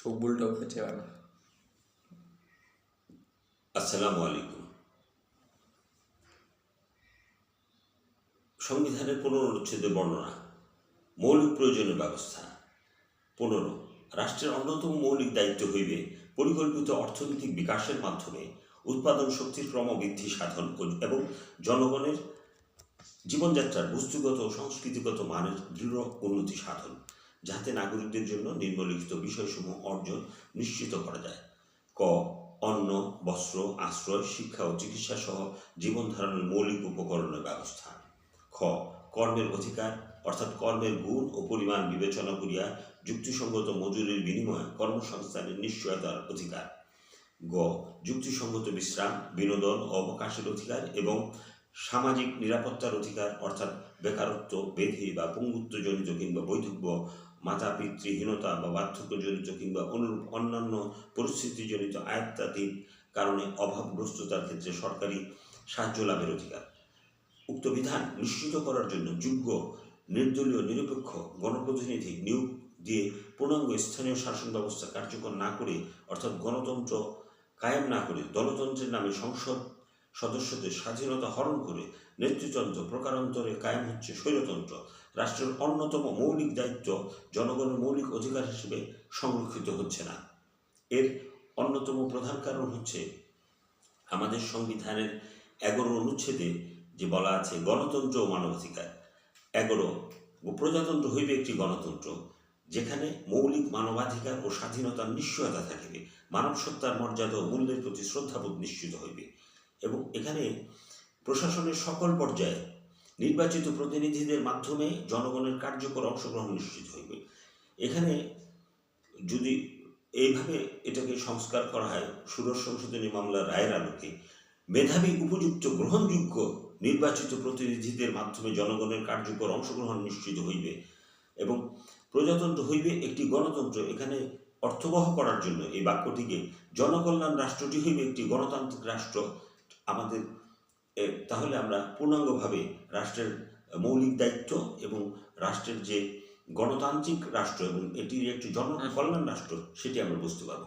চোখ বুলটা উঠেছে এবার। আসসালামু আলাইকুম। সংবিধানের পনেরো অনুচ্ছেদের বর্ণনা, মৌলিক প্রয়োজনীয় ব্যবস্থা। পনেরো, রাষ্ট্রের অন্যতম মৌলিক দায়িত্ব হইবে পরিকল্পিত অর্থনৈতিক বিকাশের মাধ্যমে উৎপাদন শক্তির ক্রমবৃদ্ধি সাধন এবং জনগণের জীবনযাত্রার বস্তুগত ও সংস্কৃতিগত মানের দৃঢ় উন্নতি সাধন। যাতে নাগরিকদের জন্য নিম্নলিখিত বিষয়সমূহ অর্জন নিশ্চিত করা যায়। ক, অন্ন, বস্ত্র, আশ্রয়, শিক্ষা ও চিকিৎসা সহ জীবন ধারণের মৌলিক উপকরণের ব্যবস্থা। খ, কর্মের অধিকার, অর্থাৎ কর্মের গুণ ও পরিমাণ বিবেচনা করিয়া যুক্তিসঙ্গত মজুরির বিনিময়ে কর্মসংস্থানের নিশ্চয়তার অধিকার। গ, যুক্তিসঙ্গত বিশ্রাম, বিনোদন অবকাশের অধিকার এবং সামাজিক নিরাপত্তার অধিকার অর্থাৎ বেকারত্ব, বেধি বা পঙ্গুত্বজনিত কিংবা বৈধব্য মাতা পিতৃহীনতা বা বার্ধক্যজনিত কিংবা অনুরূপ অন্যান্য পরিস্থিতিজনিত আয়ত্তাতীত কারণে অভাবগ্রস্ততার ক্ষেত্রে সরকারি সাহায্য লাভের অধিকার। উক্ত বিধান নিশ্চিত করার জন্য যোগ্য, নির্দলীয়, নিরপেক্ষ গণপ্রতিনিধি নিয়োগ দিয়ে পূর্ণাঙ্গ স্থানীয় শাসন ব্যবস্থা কার্যকর না করে, অর্থাৎ গণতন্ত্র কায়েম না করে দলতন্ত্রের নামে সংসদ সদস্যদের স্বাধীনতা হরণ করে নেতৃতন্ত্র প্রকারান্তরে কায়েম হচ্ছে স্বৈরতন্ত্র, রাষ্ট্রের অন্যতম মৌলিক দায়িত্ব জনগণের মৌলিক অধিকার হিসেবে সংরক্ষিত হচ্ছে না। এর অন্যতম প্রধান কারণ হচ্ছে আমাদের সংবিধানের এগারো অনুচ্ছেদে যে বলা আছে গণতন্ত্র ও মানবাধিকার। এগারো প্রজাতন্ত্র হইবে একটি গণতন্ত্র, যেখানে মৌলিক মানবাধিকার ও স্বাধীনতার নিশ্চয়তা থাকিবে মানব সত্তার মর্যাদা ও মূল্যের প্রতি শ্রদ্ধাবোধ নিশ্চিত হইবে। এবং এখানে প্রশাসনের সকল পর্যায়ে নির্বাচিত প্রতিনিধিদের মাধ্যমে জনগণের কার্যকর অংশগ্রহণ নিশ্চিত হইবে। এখানে যদি এইভাবে এটাকে সংস্কার করা হয়, সুরজ সংশোধনী মামলার রায়ের আলোকে মেধাবী, উপযুক্ত, গ্রহণযোগ্য নির্বাচিত প্রতিনিধিদের মাধ্যমে জনগণের কার্যকর অংশগ্রহণ নিশ্চিত হইবে এবং প্রজাতন্ত্র হইবে একটি গণতন্ত্র, এখানে অর্থবহ করার জন্য এই বাক্যটিকে জনকল্যাণ রাষ্ট্রটি হইবে একটি গণতান্ত্রিক রাষ্ট্র। আমাদের তাহলে আমরা পূর্ণাঙ্গভাবে রাষ্ট্রের মৌলিক দায়িত্ব এবং রাষ্ট্রের যে গণতান্ত্রিক রাষ্ট্র এবং এটির একটি জনকল্যাণ রাষ্ট্র, সেটি আমরা বুঝতে পারব।